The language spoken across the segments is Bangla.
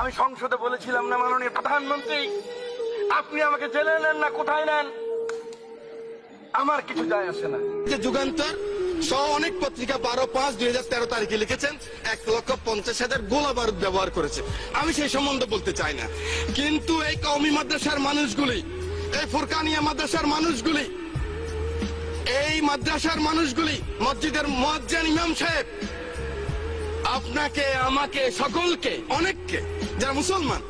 আমি সংসদে বলেছিলাম না, মাননীয় প্রধানমন্ত্রী, আপনি আমাকে জেলে নেন না, কোথায় নেন? আমার কিছু যায় আসে না। যে যুগান্তর অনেক পত্রিকা বারো পাঁচ দুই হাজার তেরো তারিখে লিখেছেন, এক লক্ষ পঞ্চাশ হাজার গোলা বারুদ ব্যবহার করেছে। আমি সেই সম্বন্ধে বলতে চাই না। কিন্তু এই কওমি মাদ্রাসার মানুষগুলি, এই ফুরকানিয়া মাদ্রাসার মানুষগুলি, এই মাদ্রাসার মানুষগুলি, মসজিদের মজ্জান ইমাম সাহেব, আপনাকে, আমাকে, সকলকে, অনেককে যারা মুসলমান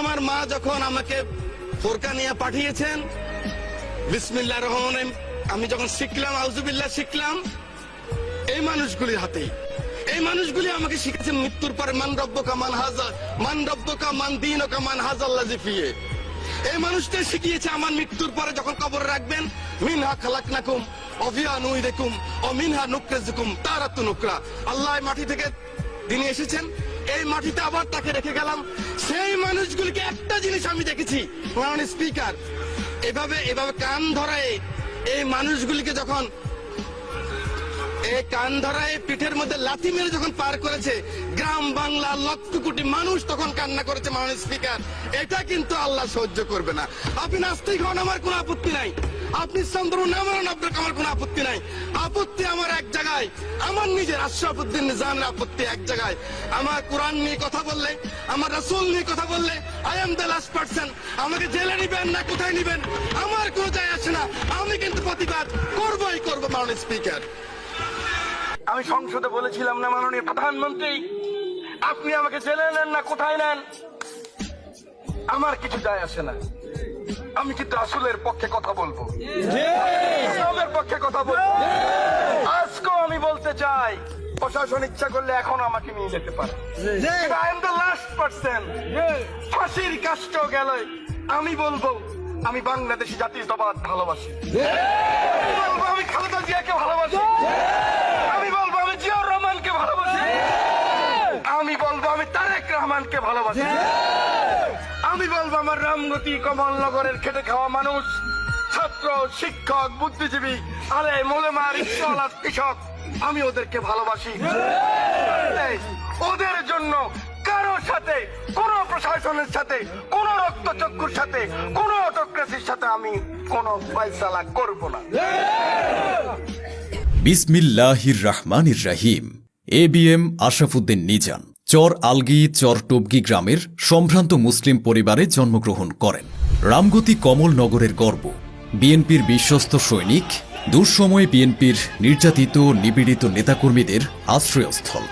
আমার মা যখন আমাকে ফোরকানিয়া পাঠিয়েছেন বিসমিল্লাহ রহমান আমি যখন শিখলাম আউজুবিল্লাহ শিখলাম, এই মানুষগুলির হাতেই এই মানুষগুলি আমাকে শিখেছে মৃত্যুর পরে, মান রব্বকা মান হাজা, মান রব্বকা মান দিন কা মান হাজাল্লা জিফিয়ে এই মানুষটা শিখিয়েছে আমার মৃত্যুর পরে যখন কবর রাখবেন, মিনহা খালাক নাকুম অভিয়া নুই দেখুম ও মিনহা নুকরেজুকুম তারা তো নুকরা। আল্লাহ মাটি থেকে তিনি এসেছেন এই মাটিতে আবার তাকে রেখে গেলাম। সেই মানুষগুলিকে একটা জিনিস আমি দেখেছি স্পিকার। এভাবে এভাবে কান ধরায় এই মানুষগুলিকে যখন কান ধরায় পিঠের মধ্যে লাথি মেরে যখন পার করেছে, গ্রাম বাংলা লক্ষ কোটি মানুষ তখন কান্না করেছে মাননীয় স্পিকার। এটা কিন্তু আল্লাহ সহ্য করবে না। আপনি নাস্তিক হন, আমার কোনো আপত্তি নাই। আপনি চন্দ্র নামেন আপনার আমার কোনো আপত্তি নাই। আপত্তি আমার এক জায়গায়। আমার নিজের আশরাফুদ্দিন নিজামের আপত্তি এক জায়গায়। আমার কোরআন নিয়ে কথা বললে, আমার রাসূল নিয়ে কথা বললে I am the last person আমাকে জেলে নিবেন না, কোথায় নিবেন? আমার কোনো যায় আসে না। আমি কিন্তু প্রতিবাদ করবই করব মাননীয় স্পিকার। আমি সংসদে বলেছিলাম না, মাননীয় প্রধানমন্ত্রী, আপনি আমাকে জেলে নেন না, কোথায় নেন? আমার কিছু যায় আসে না। আমি কিন্তু আসলের পক্ষে কথা বলব। ইসলামের পক্ষে কথা বলব। আজকেও আমি বলতে চাই, প্রশাসন ইচ্ছা করলে এখন আমাকে নিয়ে যেতে পারে। I am the last person ফাঁসির কাষ্ট গেল। আমি বলব, আমি বাংলাদেশি জাতীয়তাবাদ ভালোবাসি। খালেদা জিয়াকে ভালোবাসি। আমি বলব, আমি জিয়াউর রহমানকে ভালোবাসি। আমি বলব, আমি তারেক রহমানকে ভালোবাসি। আমি বলব, আমার রামগতি কমলনগরের খেটে খাওয়া মানুষ, ছাত্র, শিক্ষক, বুদ্ধিজীবী, আরে মোলেমা রিক্সাওয়ালা কৃষক, আমি ওদেরকে ভালোবাসি। ওদের জন্য কারোর সাথে কোন প্রশাসনের সাথে, কোন রক্তচক্ষুর সাথে, কোন অটোক্রেসির সাথে আমি কোন ফয়সালা করব না। বিসমিল্লাহির রহমানির রাহিম। A B M Ashrafuddin Nizan, Char Algi, চর টবগি গ্রামের সম্ভ্রান্ত মুসলিম পরিবারে জন্মগ্রহণ করেন। রামগতি কমলনগরের গর্ব। বিএনপির বিশ্বস্ত সৈনিক, দুঃসময়ে বিএনপির নির্যাতিত, নিপীড়িত নেতাকর্মীদের আশ্রয়স্থল।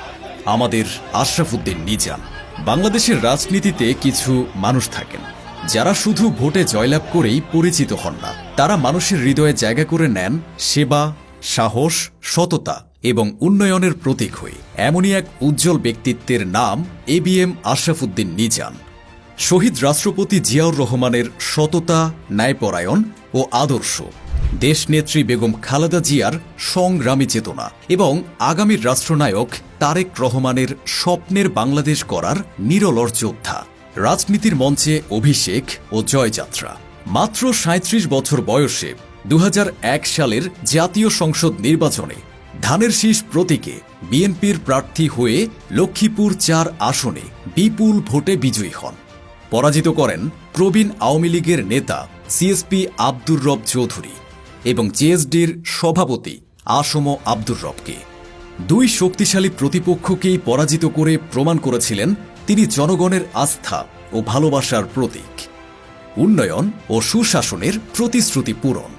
আমাদের আশরাফুদ্দিন নিজান। বাংলাদেশের রাজনীতিতে কিছু মানুষ থাকেন, যারা শুধু ভোটে জয়লাভ করেই পরিচিত হন না। তারা মানুষের হৃদয়ে জায়গা করে নেন সেবা, সাহস, সততা এবং উন্নয়নের প্রতীক হয়ে। এমনই এক উজ্জ্বল ব্যক্তিত্বের নাম এ বি এম আশরাফুদ্দিন নিজান শহীদ রাষ্ট্রপতি জিয়াউর রহমানের সততা, ন্যায়পরায়ণ ও আদর্শ। দেশনেত্রী বেগম খালেদা জিয়ার সংগ্রামী চেতনা এবং আগামীর রাষ্ট্রনায়ক তারেক রহমানের স্বপ্নের বাংলাদেশ করার নিরলর যোদ্ধা রাজনীতির মঞ্চে অভিষেক ও জয়যাত্রা। মাত্র সাঁত্রিশ বছর বয়সে দু হাজার এক সালের জাতীয় সংসদ নির্বাচনে ধানের শীষ প্রতীকে বিএনপির প্রার্থী হয়ে লক্ষ্মীপুর চার আসনে বিপুল ভোটে বিজয়ী হন। পরাজিত করেন প্রবীণ আওয়ামী লীগের নেতা সিএসপি আব্দুর রব চৌধুরী। এবং জেএসডির সভাপতি আসম আব্দুর রবকে। দুই শক্তিশালী প্রতিপক্ষকেই পরাজিত করে প্রমাণ করেছিলেন তিনি জনগণের আস্থা ও ভালোবাসার প্রতীক। উন্নয়ন ও সুশাসনের প্রতিশ্রুতি পূরণ।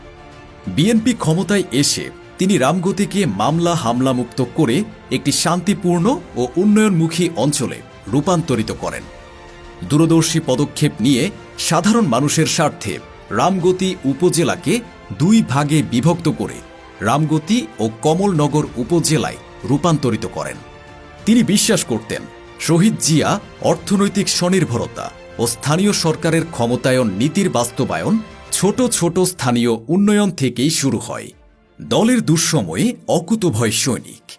বিএনপি ক্ষমতায় এসে তিনি রামগতিকে মামলা হামলা মুক্ত করে একটি শান্তিপূর্ণ ও উন্নয়নমুখী অঞ্চলে রূপান্তরিত করেন। দূরদর্শী পদক্ষেপ নিয়ে সাধারণ মানুষের স্বার্থে রামগতি উপজেলাকে দুই ভাগে বিভক্ত করে রামগতি ও কমলনগর উপজেলায় রূপান্তরিত করেন। তিনি বিশ্বাস করতেন, শহীদ জিয়া অর্থনৈতিক স্বনির্ভরতা ও স্থানীয় সরকারের ক্ষমতায়ন নীতির বাস্তবায়ন ছোট ছোট স্থানীয় উন্নয়ন থেকেই শুরু হয়। দলের দুঃসময়ে অকুতভয় সৈনিক।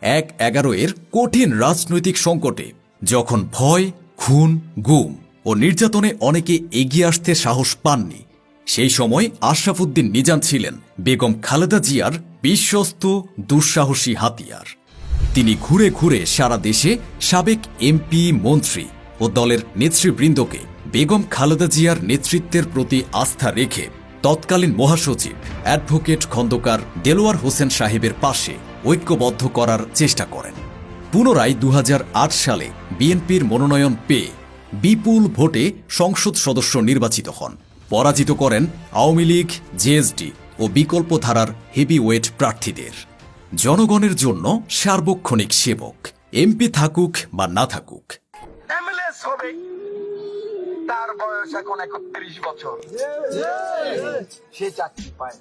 এক এগারো এর কঠিন রাজনৈতিক সংকটে যখন ভয়, খুন, গুম ও নির্যাতনে অনেকে এগিয়ে আসতে সাহস পাননি সেই সময় আশরাফুদ্দিন নিজান ছিলেন। বেগম খালেদা জিয়ার বিশ্বস্ত, দুঃসাহসী হাতিয়ার। তিনি ঘুরে ঘুরে সারা দেশে সাবেক এমপি, মন্ত্রী ও দলের নেতৃবৃন্দকে বেগম খালেদা জিয়ার নেতৃত্বের প্রতি আস্থা রেখে তৎকালীন মহাসচিব, অ্যাডভোকেট খন্দকার দেলোয়ার হোসেন সাহেবের পাশে ঐক্যবদ্ধ করার চেষ্টা করেন। পুনরায় দু হাজার আট সালে বিএনপির মনোনয়ন পেয়ে বিপুল ভোটে সংসদ সদস্য নির্বাচিত হন। পরাজিত করেন আওয়ামী লীগ, জেএসডি ও বিকল্প ধারার হেভিওয়েট প্রার্থীদের। জনগণের জন্য সার্বক্ষণিক সেবক, এমপি থাকুক বা না থাকুক। তার বয়স এখন একত্রিশ বছর। সে চাকরি পায়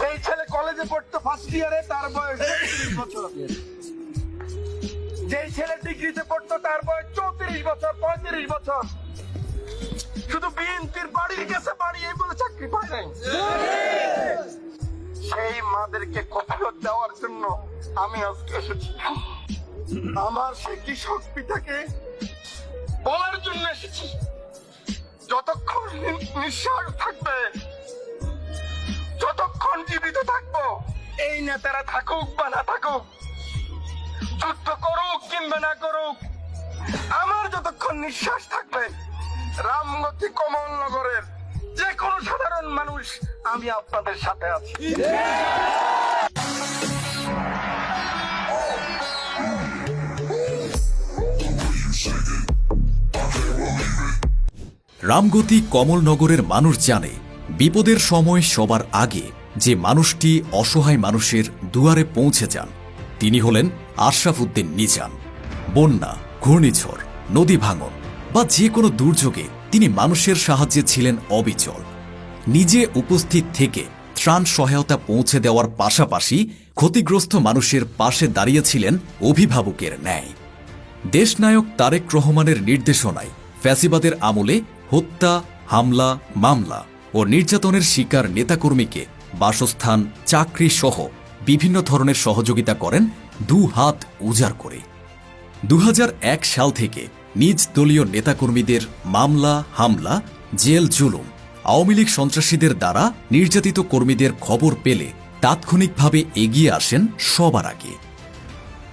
যেই ছেলে কলেজে পড়তো ফার্স্ট ইয়ারে তার বয়স বছর। যেই ছেলে ডিগ্রিতে পড়তো, তার বয়স চৌত্রিশ বছর, পঁয়ত্রিশ বছর। শুধু বিএনপির বাড়ির কাছে বাড়ি এই বলে চাকরি পায় নাই। সেই মাদেরকে কফিয়ত দেওয়ার জন্য আমি আজকে এসেছি। আমার সে কৃষক পিতাকে বলার জন্য এসেছি। যতক্ষণ নিঃশ্বাস থাকবে, যতক্ষণ জীবিত থাকব, এই নেতারা থাকুক বা না থাকুক, যুদ্ধ করুক কিংবা না করুক, আমার যতক্ষণ নিঃশ্বাস থাকবে রামগতি কমলনগরের যে কোনো সাধারণ মানুষ, আমি আপনাদের সাথে আছি। রামগতি কমলনগরের মানুষ জানে, বিপদের সময় সবার আগে যে মানুষটি অসহায় মানুষের দুয়ারে পৌঁছে যান, তিনি হলেন আশরাফ উদ্দিন নিজান বন্যা, ঘূর্ণিঝড়, নদী ভাঙন বা যে কোনো দুর্যোগে তিনি মানুষের সাহায্যে ছিলেন অবিচল। নিজে উপস্থিত থেকে ত্রাণ সহায়তা পৌঁছে দেওয়ার পাশাপাশি ক্ষতিগ্রস্ত মানুষের পাশে দাঁড়িয়েছিলেন অভিভাবকের ন্যায়। দেশনায়ক তারেক রহমানের নির্দেশনায় ফ্যাসিবাদের আমলে হত্যা, হামলা, মামলা ও নির্যাতনের শিকার নেতাকর্মীকে বাসস্থান, চাকরি সহ বিভিন্ন ধরনের সহযোগিতা করেন দু হাত উজাড় করে। দু হাজার এক সাল থেকে নিজ দলীয় নেতাকর্মীদের মামলা, হামলা, জেল জুলুম, আওয়ামী লীগ সন্ত্রাসীদের দ্বারা নির্যাতিত কর্মীদের খবর পেলে তাৎক্ষণিকভাবে এগিয়ে আসেন সবার আগে।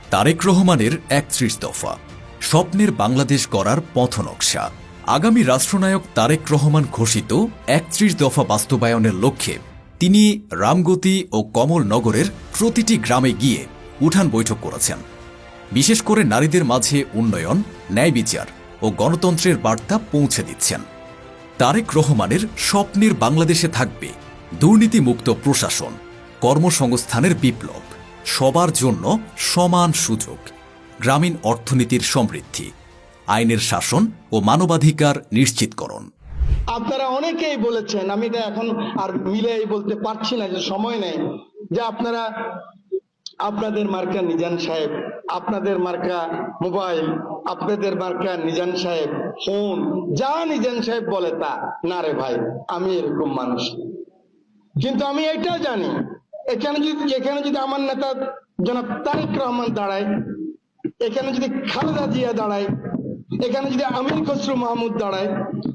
তারেক রহমানের একত্রিশ দফা। স্বপ্নের বাংলাদেশ গড়ার পথনকশা আগামী রাষ্ট্রনায়ক তারেক রহমান ঘোষিত একত্রিশ দফা বাস্তবায়নের লক্ষ্যে তিনি রামগতি ও কমলনগরের প্রতিটি গ্রামে গিয়ে উঠান বৈঠক করেছেন। বিশেষ করে নারীদের মাঝে উন্নয়ন, ন্যায় বিচার ও গণতন্ত্রের বার্তা পৌঁছে দিচ্ছেন। তারেক রহমানের স্বপ্নের বাংলাদেশে থাকবে দুর্নীতিমুক্ত প্রশাসন, কর্মসংস্থানের বিপ্লব, সবার জন্য সমান সুযোগ, গ্রামীণ অর্থনীতির সমৃদ্ধি, আইনের শাসন ও মানবাধিকার নিশ্চিতকরণ। আপনারা অনেকেই বলেছেন, আমি এটা এখন আর মিলে বলতে পারছি না যে সময় নেই, যে আপনারা আপনাদের মার্কা নিজান সাহেব, আপনাদের মার্কা মোবাইল, আপনাদের মার্কা নিজান সাহেব, ফোন, যা নিজান সাহেব বলে তা। না রে ভাই, আমি এরকম মানুষ। কিন্তু আমি এটাও জানি, এখানে যদি এখানে যদি আমার নেতা জনাব তারেক রহমান দাঁড়ায়, এখানে যদি খালেদা জিয়া দাঁড়ায়, এখানে যদি আমির খসরু মাহমুদ দাঁড়ায়,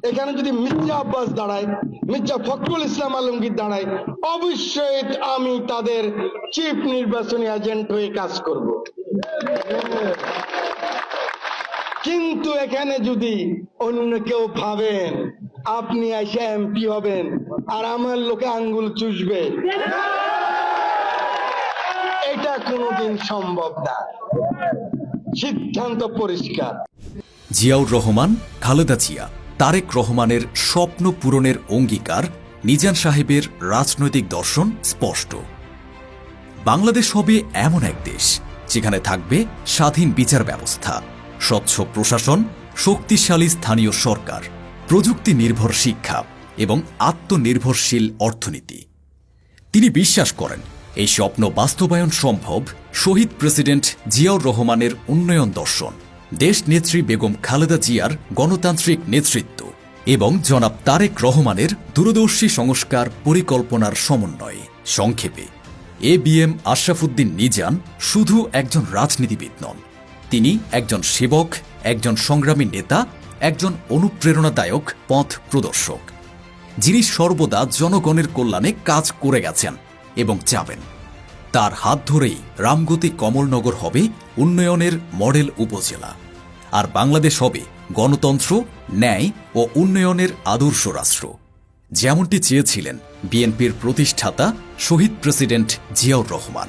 এখানে যদি মির্জা আব্বাস দাঁড়ায় মির্জা ফখরুল ইসলাম আলমগীর দাঁড়ায়, অবশ্যই আমি তাদের চিফ নির্বাচনী এজেন্ট হয়ে কাজ করব। কিন্তু এখানে যদি অন্য কেউ ভাবেন, আপনি এসে এমপি হবেন, আর আমার লোকে আঙ্গুল চুষবে, এটা কোনোদিন সম্ভব না। সিদ্ধান্ত পরিষ্কার। জিয়াউর রহমান, খালেদা জিয়া। তারেক রহমানের স্বপ্ন পূরণের অঙ্গীকার নিজান সাহেবের রাজনৈতিক দর্শন স্পষ্ট। বাংলাদেশ হবে এমন এক দেশ, যেখানে থাকবে স্বাধীন বিচার ব্যবস্থা, স্বচ্ছ প্রশাসন, শক্তিশালী স্থানীয় সরকার প্রযুক্তি নির্ভর শিক্ষা এবং আত্মনির্ভরশীল অর্থনীতি। তিনি বিশ্বাস করেন, এই স্বপ্ন বাস্তবায়ন সম্ভব শহীদ প্রেসিডেন্ট জিয়াউর রহমানের উন্নয়ন দর্শন। দেশনেত্রী বেগম খালেদা জিয়ার গণতান্ত্রিক নেতৃত্ব এবং জনাব তারেক রহমানের দূরদর্শী সংস্কার পরিকল্পনার সমন্বয়ে সংক্ষেপে। এ বি এম আশরাফুদ্দিন নিজান শুধু একজন রাজনীতিবিদ নন, তিনি একজন সেবক, একজন সংগ্রামী নেতা, একজন অনুপ্রেরণাদায়ক পথ প্রদর্শক, যিনি সর্বদা জনগণের কল্যাণে কাজ করে গেছেন এবং যাবেন। তার হাত ধরেই রামগতি কমলনগর হবে উন্নয়নের মডেল উপজেলা। আর বাংলাদেশ হবে গণতন্ত্র, ন্যায় ও উন্নয়নের আদর্শ রাষ্ট্র। যেমনটি চেয়েছিলেন বিএনপির প্রতিষ্ঠাতা শহীদ প্রেসিডেন্ট জিয়াউর রহমান,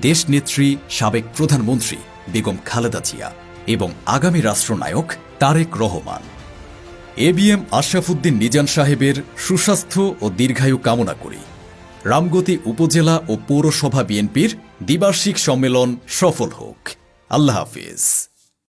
দেশনেত্রী সাবেক প্রধানমন্ত্রী বেগম খালেদা জিয়া এবং আগামী রাষ্ট্রনায়ক Tarique Rahman. A B M Ashrafuddin Nizan সাহেবের সুস্বাস্থ্য ও দীর্ঘায়ু কামনা করি। রামগতি উপজেলা ও পৌরসভা বিএনপির দ্বিবার্ষিক সম্মেলন সফল হোক। আল্লাহ হাফিজ।